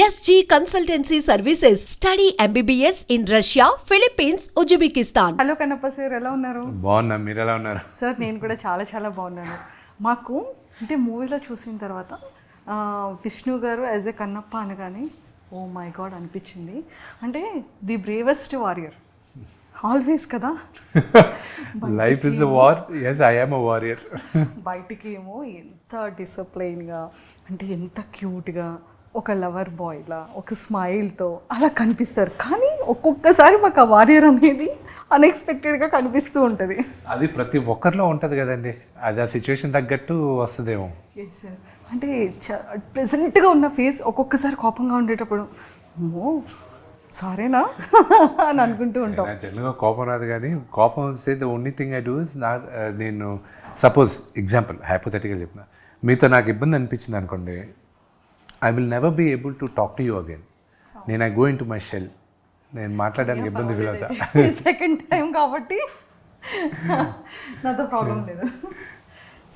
SG Consultancy Services. Study MBBS in Russia, Philippines, Uzbekistan. Hello Kannappa sir ఎలా ఉన్నారు? బాగున్నా మీరు ఎలా ఉన్నారు? సార్ నేను కూడా చాలా చాలా బాగున్నాను. మాకు అంటే మూవీలో చూసిన తర్వాత ఆ, విష్ణు గారు యాజ్ ఎ కన్నప్ప అనగానే ఓ మై గాడ్ అనిపించింది. అంటే ది బ్రేవెస్ట్ వారియర్ ఆల్వేస్ కదా? Life is a war as I am a warrior బయటికి ఏమో ఎంత డిసిప్లైన్గా అంటే ఎంత క్యూట్గా ఒక లవర్ బాయ్లా ఒక స్మైల్తో అలా కనిపిస్తారు. కానీ ఒక్కొక్కసారి మాకు ఆ వారియర్ అనేది అన్ఎక్స్పెక్టెడ్గా కనిపిస్తూ ఉంటుంది. అది ప్రతి ఒక్కరిలో ఉంటుంది కదండి. అది ఆ సిచ్యువేషన్ తగ్గట్టు వస్తుందేమో. అంటే ప్రెసెంట్గా ఉన్న ఫేస్ ఒక్కొక్కసారి కోపంగా ఉండేటప్పుడు అమ్మో సారేనా? అని అనుకుంటూ ఉంటాం. జనరల్గా కోపం రాదు కానీ కోపం వస్తే the only thing I do is నా నేను సపోజ్ ఎగ్జాంపుల్ హైపోథెటికల్ చెప్పిన మీతో నాకు ఇబ్బంది అనిపించింది అనుకోండి I will never be able to talk to you again నేను I go into my shell నేను మాట్లాడడానికి ఇబ్బంది ఫీల్ అవుతా. సెకండ్ టైం కాబట్టి. నాతో ప్రాబ్లం లేదు.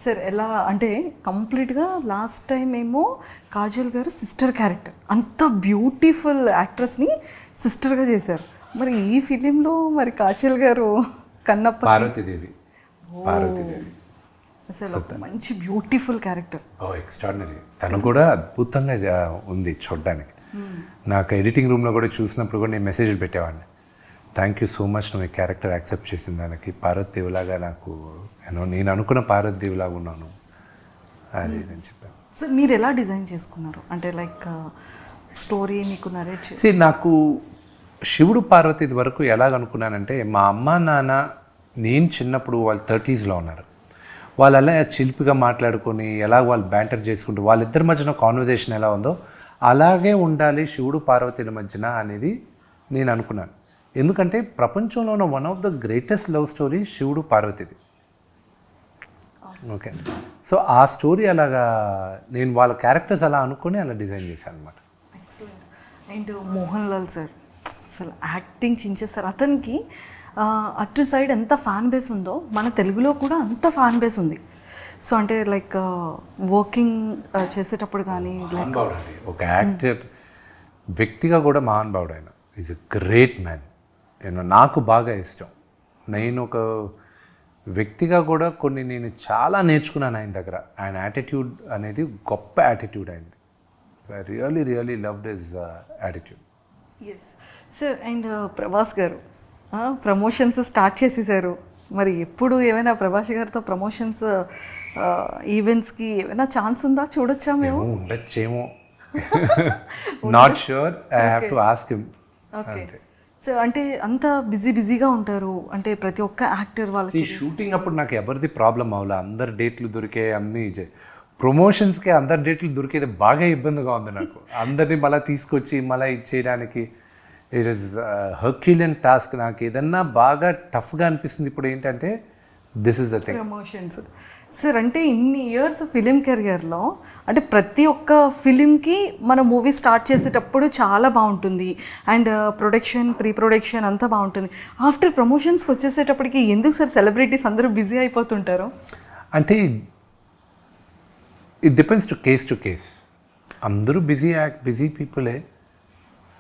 సార్ ఎలా అంటే కంప్లీట్గా లాస్ట్ టైం ఏమో కాజల్ గారు సిస్టర్ క్యారెక్టర్ అంత బ్యూటిఫుల్ యాక్ట్రెస్ని సిస్టర్గా చేశారు. మరి ఈ ఫిలింలో మరి కాజల్ గారు కన్నప్ప పార్వతీదేవి. పార్వతీదేవి. అసలు మంచి బ్యూటిఫుల్ క్యారెక్టర్. ఓ ఎక్స్ట్రాడినరీ. తను కూడా అద్భుతంగా ఉంది చూడడానికి. నాకు ఎడిటింగ్ రూమ్లో కూడా చూసినప్పుడు కూడా నేను మెసేజ్లు పెట్టేవాడిని. థ్యాంక్ యూ సో మచ్ నువ్వు ఈ క్యారెక్టర్ యాక్సెప్ట్ చేసిన దానికి. పార్వతీవులాగా నాకు నేను నేను అనుకున్న పార్వతీవులాగా ఉన్నాను. అది నేను చెప్పాను. సార్ మీరు ఎలా డిజైన్ చేసుకున్నారు? అంటే లైక్ స్టోరీ మీకు నరేట్ నాకు శివుడు పార్వతి వరకు ఎలాగ అనుకున్నానంటే మా అమ్మ నాన్న నేను చిన్నప్పుడు వాళ్ళు థర్టీస్లో ఉన్నారు. వాళ్ళు అలా చిలిపిగా మాట్లాడుకొని ఎలా వాళ్ళు బ్యాంటర్ చేసుకుంటూ వాళ్ళిద్దరి మధ్యన కాన్వర్జేషన్ ఎలా ఉందో అలాగే ఉండాలి శివుడు పార్వతిల మధ్యన అనేది నేను అనుకున్నాను. ఎందుకంటే ప్రపంచంలో ఉన్న one of the greatest love story శివుడు పార్వతిది. ఓకే సో ఆ స్టోరీ అలాగా నేను వాళ్ళ క్యారెక్టర్స్ అలా అనుకొని అలా డిజైన్ చేశాను అనమాట అండ్ మోహన్ లాల్ సార్ అసలు యాక్టింగ్ చించేస్తారు. అతనికి అటు సైడ్ ఎంత ఫ్యాన్ బేస్ ఉందో మన తెలుగులో కూడా అంత ఫ్యాన్ బేస్ ఉంది. సో అంటే లైక్ వర్కింగ్ చేసేటప్పుడు కానీ లైక్ ఒక యాక్టర్ వ్యక్తిగా కూడా మహానుభావుడు ఆయన. ఈజ్ ఎ గ్రేట్ మ్యాన్ నేను నాకు బాగా ఇష్టం. నేను ఒక వ్యక్తిగా కూడా కొన్ని నేను చాలా నేర్చుకున్నాను ఆయన దగ్గర. ఆయన యాటిట్యూడ్ అనేది గొప్ప యాటిట్యూడ్ అయింది I really really loved his attitude yes sir and Prabhas గారు ప్రమోషన్స్ స్టార్ట్ చేసేసారు. మరి ఎప్పుడు ఏమైనా ప్రభాస్ గారితో ప్రమోషన్స్ ఈవెంట్స్కి ఏమైనా ఛాన్స్ ఉందా? చూడొచ్చా మేము? ఉండొచ్చేమో. Not sure I have to ask him okay so అంటే అంత బిజీ బిజీగా ఉంటారు. అంటే ప్రతి ఒక్క యాక్టర్ వాళ్ళకి షూటింగ్ అప్పుడు నాకు ఎవరిది ప్రాబ్లం అవ్వలే అందరు డేట్లు దొరికే అన్ని ప్రమోషన్స్కి అందరు డేట్లు దొరికేది బాగా ఇబ్బందిగా ఉంది నాకు. అందరినీ మళ్ళీ తీసుకొచ్చి మళ్ళీ ఇచ్చేయడానికి ఇట్ ఇస్ హర్క్యులియన్ టాస్క్ నాకు ఏదన్నా బాగా టఫ్గా అనిపిస్తుంది ఇప్పుడు ఏంటంటే this is the thing promotions sir అంటే ఇన్ని ఇయర్స్ ఫిలిం కెరియర్లో అంటే ప్రతి ఒక్క ఫిలింకి మన మూవీ స్టార్ట్ చేసేటప్పుడు చాలా బాగుంటుంది. అండ్ ప్రొడక్షన్ ప్రీ ప్రొడక్షన్ అంతా బాగుంటుంది. ఆఫ్టర్ ప్రమోషన్స్కి వచ్చేసేటప్పటికి ఎందుకు సార్ సెలబ్రిటీస్ అందరూ బిజీ అయిపోతుంటారు? అంటే it depends to case to case అందరూ బిజీ యాక్ట్ బిజీ పీపులే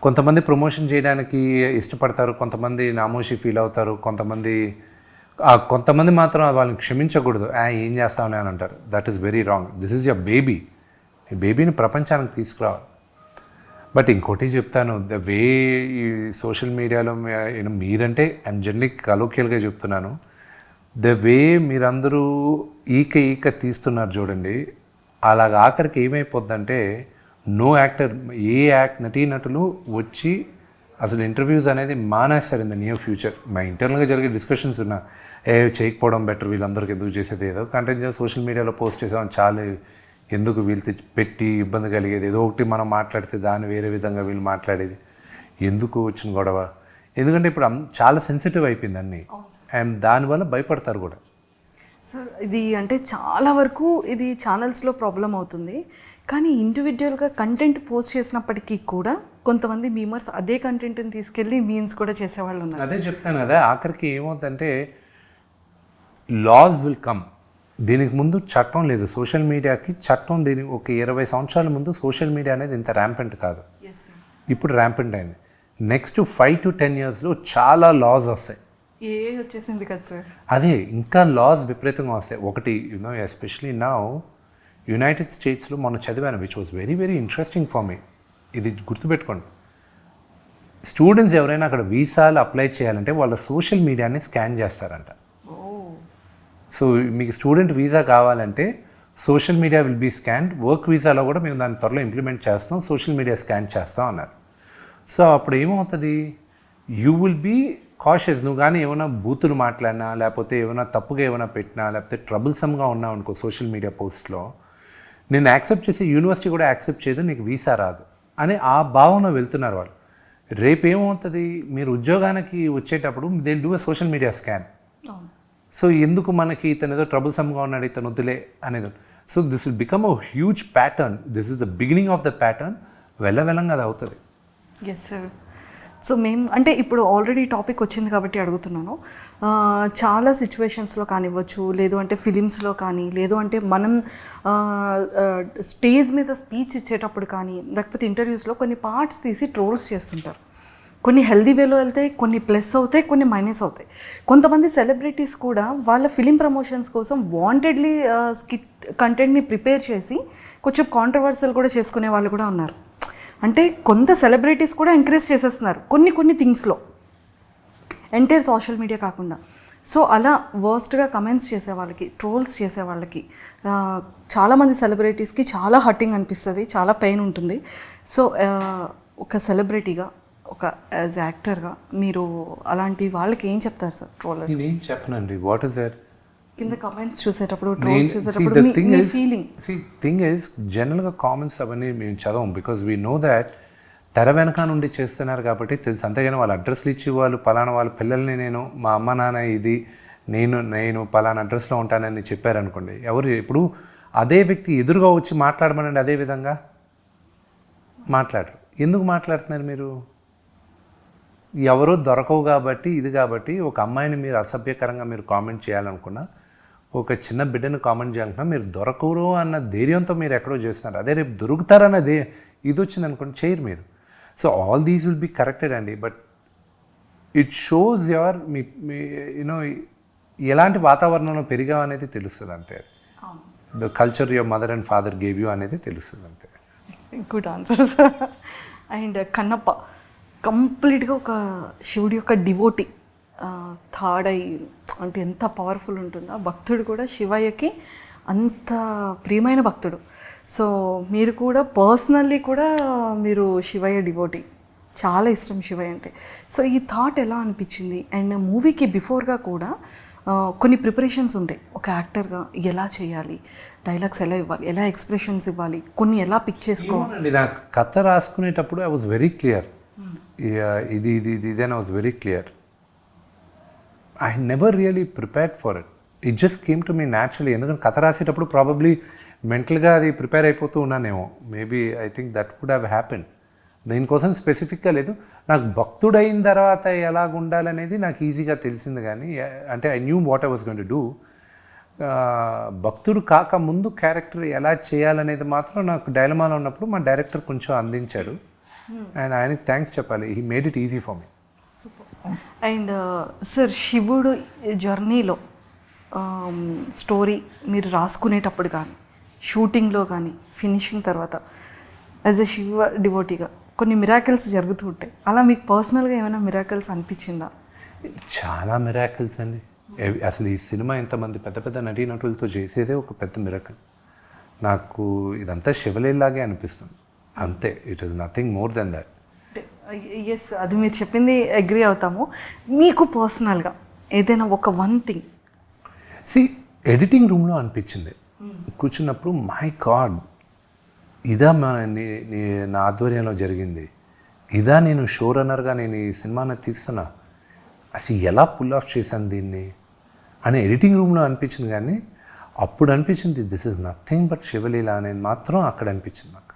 కొంతమంది ప్రమోషన్ చేయడానికి ఇష్టపడతారు కొంతమంది నామోషి ఫీల్ అవుతారు కొంతమంది కొంతమంది మాత్రం వాళ్ళని క్షమించకూడదు. "ఆ, ఏం చేస్తామని అని అంటారు. That is very wrong this is your baby ఈ బేబీని ప్రపంచానికి తీసుకురావాలి. బట్ ఇంకోటి చెప్తాను. ద వే ఈ సోషల్ మీడియాలో మీరంటే ఐమ్ జనరలీ కలోకియల్గా చెప్తున్నాను. ద వే మీరందరూ ఈక ఈక తీస్తున్నారు చూడండి. అలాగ ఆఖరికి ఏమైపోద్దంటే నో యాక్టర్ ఏ యాక్ట్ నటీనటులు వచ్చి అసలు ఇంటర్వ్యూస్ అనేది మానేస్తారు ఇన్ ద నియర్ ఫ్యూచర్ మా ఇంటర్నల్గా జరిగే డిస్కషన్స్ ఉన్నా ఏ చేయకపోవడం బెటర్ వీళ్ళందరికీ ఎందుకు చేసేది ఏదో కంటెంట్ సోషల్ మీడియాలో పోస్ట్ చేసాం చాలు. ఎందుకు వీళ్ళు పెట్టి ఇబ్బంది కలిగేది? ఏదో ఒకటి మనం మాట్లాడితే దాన్ని వేరే విధంగా వీళ్ళు మాట్లాడేది. ఎందుకు వచ్చిన గొడవ? ఎందుకంటే ఇప్పుడు చాలా సెన్సిటివ్ అయిపోయింది అన్నీ. అండ్ దానివల్ల భయపడతారు కూడా. సార్ ఇది అంటే చాలా వరకు ఇది ఛానల్స్లో ప్రాబ్లం అవుతుంది. కానీ ఇండివిజువల్గా కంటెంట్ పోస్ట్ చేసినప్పటికీ కూడా కొంతమంది మీమర్స్ అదే కంటెంట్ని తీసుకెళ్ళి మీన్స్ కూడా చేసేవాళ్ళు ఉన్నారు. అదే చెప్తాను కదా ఆఖరికి ఏమవుతుందంటే లాస్ విల్ కమ్ దీనికి ముందు చట్టం లేదు. సోషల్ మీడియాకి చట్టం దీనికి ఒక ఇరవై సంవత్సరాల ముందు సోషల్ మీడియా అనేది ఇంత ర్యాంపెంట్ కాదు. ఇప్పుడు ర్యాంపెంట్ అయింది. నెక్స్ట్ ఫైవ్ టు టెన్ ఇయర్స్లో చాలా లాస్ వస్తాయి. ఏ వచ్చేసింది కదా సార్ అదే ఇంకా లాస్ విపరీతంగా వస్తాయి. ఒకటి యూనో ఎస్పెషలీ నా యునైటెడ్ స్టేట్స్లో మొన్న చదివాను which was very very interesting for me ఇది గుర్తుపెట్టుకోండి. స్టూడెంట్స్ ఎవరైనా అక్కడ వీసాలు అప్లై చేయాలంటే వాళ్ళ సోషల్ మీడియాని స్కాన్ చేస్తారంట. ఓ. సో మీకు స్టూడెంట్ వీసా కావాలంటే social media will be scan work వీసాలో కూడా మేము దాన్ని త్వరలో ఇంప్లిమెంట్ చేస్తాం సోషల్ మీడియా స్కాన్ చేస్తాం అన్నారు. సో అప్పుడు ఏమవుతుంది? యూ విల్ బీ కాషియస్ నువ్వు కానీ ఏమైనా బూతులు మాట్లాడినా లేకపోతే ఏమైనా తప్పుగా ఏమైనా పెట్టినా లేకపోతే ట్రబుల్సమ్గా ఉన్నావు అనుకో సోషల్ మీడియా పోస్ట్లో నేను యాక్సెప్ట్ చేసి యూనివర్సిటీ కూడా యాక్సెప్ట్ చేయదు నీకు వీసా రాదు అని ఆ భావన వెళ్తున్నారు వాళ్ళు. రేపు ఏమవుతుంది మీరు ఉద్యోగానికి వచ్చేటప్పుడు they do social media scan so ఎందుకు మనకి ఇతను ఏదో ట్రబుల్సమ్గా ఉన్నాడు ఇతను వద్దులే అనేది. So this will become a huge pattern this is the beginning of the pattern వెళ్ళవెళ్ళంగా అది అవుతుంది. ఎస్ సార్ సో మేము అంటే ఇప్పుడు ఆల్రెడీ టాపిక్ వచ్చింది కాబట్టి అడుగుతున్నాను. చాలా సిచ్యువేషన్స్లో కానివ్వచ్చు లేదు అంటే ఫిలిమ్స్లో కానీ లేదు అంటే మనం స్టేజ్ మీద స్పీచ్ ఇచ్చేటప్పుడు కానీ లేకపోతే ఇంటర్వ్యూస్లో కొన్ని పార్ట్స్ తీసి ట్రోల్స్ చేస్తుంటారు. కొన్ని హెల్దీ వేలో వెళ్తాయి కొన్ని ప్లస్ అవుతాయి కొన్ని మైనస్ అవుతాయి. కొంతమంది సెలబ్రిటీస్ కూడా వాళ్ళ ఫిలిం ప్రమోషన్స్ కోసం వాంటెడ్లీ స్కిట్ కంటెంట్ని ప్రిపేర్ చేసి కొంచెం కాంట్రవర్సల్ కూడా చేసుకునే వాళ్ళు కూడా ఉన్నారు. అంటే కొంత సెలబ్రిటీస్ కూడా ఎంకరేజ్ చేసేస్తున్నారు కొన్ని కొన్ని థింగ్స్లో ఎంటైర్ సోషల్ మీడియా కాకుండా. సో అలా వర్స్ట్గా కమెంట్స్ చేసే వాళ్ళకి ట్రోల్స్ చేసే వాళ్ళకి చాలామంది సెలబ్రిటీస్కి చాలా హర్టింగ్ అనిపిస్తుంది చాలా పెయిన్ ఉంటుంది. సో ఒక సెలబ్రిటీగా ఒక యాజ్ యాక్టర్గా మీరు అలాంటి వాళ్ళకి ఏం చెప్తారు సార్ ట్రోలర్స్ నేనేం చెప్పనండి. వాట్ ఇస్ దర్ కింద కమెంట్స్ చూసేటప్పుడు ట్రోల్స్ చూసేటప్పుడు ఫీలింగ్ సి థింగ్ ఇస్ జనరల్గా కామెంట్స్ అవన్నీ మేము చదవం బికాజ్ వీ నో దాట్ తెర వెనక నుండి చేస్తున్నారు కాబట్టి తెలుసు. అంతేగాని వాళ్ళ అడ్రస్లు ఇచ్చి వాళ్ళు పలానా వాళ్ళ పిల్లల్ని నేను మా అమ్మ నాన్న ఇది నేను నేను పలానా అడ్రస్లో ఉంటానని చెప్పారనుకోండి ఎవరు ఇప్పుడు అదే వ్యక్తి ఎదురుగా వచ్చి మాట్లాడమనండి అదే విధంగా? మాట్లాడరు. ఎందుకు మాట్లాడుతున్నారు మీరు? ఎవరో దొరకవు కాబట్టి ఇది కాబట్టి ఒక అమ్మాయిని మీరు అసభ్యకరంగా మీరు కామెంట్ చేయాలనుకున్నా ఒక చిన్న బిడ్డను కామెంట్ చేయాలనుకున్నా మీరు దొరకరు అన్న ధైర్యంతో మీరు ఎక్కడో చేస్తున్నారు. అదే రేపు దొరుకుతారన్న దే ఇది వచ్చింది అనుకోండి చేయరు మీరు. So all these will be corrected అండి బట్ ఇట్ షోస్ యువర్ మీ యూనో ఎలాంటి వాతావరణంలో పెరిగావు అనేది తెలుస్తుంది అంతే the culture your mother and father gave you అనేది తెలుస్తుంది అంతే. Good answer sir and Kannappa కంప్లీట్గా ఒక శివుడి యొక్క డివోటి థర్డ్ ఐ అంటే ఎంత పవర్ఫుల్ ఉంటుందో. భక్తుడు కూడా శివయ్యకి అంత ప్రియమైన భక్తుడు. సో మీరు కూడా పర్సనల్లీ కూడా మీరు శివయ్య డివోటి చాలా ఇష్టం శివయ్య అంటే. సో ఈ థాట్ ఎలా అనిపించింది? అండ్ మూవీకి బిఫోర్గా కూడా కొన్ని ప్రిపరేషన్స్ ఉంటాయి. ఒక యాక్టర్గా ఎలా చేయాలి? డైలాగ్స్ ఎలా ఇవ్వాలి? ఎలా ఎక్స్ప్రెషన్స్ ఇవ్వాలి? కొన్ని ఎలా పిక్ చేసుకోవాలి నాకు కథ రాసుకునేటప్పుడు ఐ వాజ్ వెరీ క్లియర్ ఇది ఇది ఇది ఇది అని was very clear I never really prepared for it it just came to me naturally ఎందుకంటే కథ రాసేటప్పుడు ప్రాబబ్లీ మెంటల్గా అది ప్రిపేర్ అయిపోతూ ఉన్నానేమో. Maybe I think that would have happen దీనికోసం స్పెసిఫిక్గా లేదు. నాకు భక్తుడైన తర్వాత ఎలాగ ఉండాలనేది నాకు ఈజీగా తెలిసింది కానీ అంటే I knew what I was gonna do భక్తుడు కాక ముందు క్యారెక్టర్ ఎలా చేయాలనేది మాత్రం నాకు డైలమాలో ఉన్నప్పుడు మా డైరెక్టర్ కొంచెం అందించాడు. అండ్ ఆయనకి థ్యాంక్స్ చెప్పాలి. He made it easy for me and sir శివుడు జర్నీలో స్టోరీ మీరు రాసుకునేటప్పుడు కానీ షూటింగ్లో కానీ ఫినిషింగ్ తర్వాత యాజ్ ఎ శివ డివోటీగా కొన్ని మిరాకిల్స్ జరుగుతూ ఉంటాయి. అలా మీకు పర్సనల్గా ఏమైనా మిరాకిల్స్ అనిపించిందా? చాలా మిరాకిల్స్ అండి. అసలు ఈ సినిమా ఇంతమంది పెద్ద పెద్ద నటీనటులతో చేసేదే ఒక పెద్ద మిరాకిల్ నాకు ఇదంతా శివలేలాగే అనిపిస్తుంది. అంతే it is nothing more than that yes అది మీరు చెప్పింది అగ్రి అవుతాము. మీకు పర్సనల్గా ఏదైనా ఒక వన్ థింగ్ సి ఎడిటింగ్ రూమ్లో అనిపించింది. కూర్చున్నప్పుడు మై గాడ్ ఇదా మన నీ- నీ- నా ఆధ్వర్యంలో జరిగింది. ఇదా నేను షో రన్నర్గా నేను ఈ సినిమాని తీస్తున్నా. అసలు ఎలా పుల్ ఆఫ్ చేశాను దీన్ని? అని ఎడిటింగ్ రూమ్లో అనిపించింది కానీ అప్పుడు అనిపించింది this is nothing but Shivaleela అనేది మాత్రం అక్కడ అనిపించింది నాకు.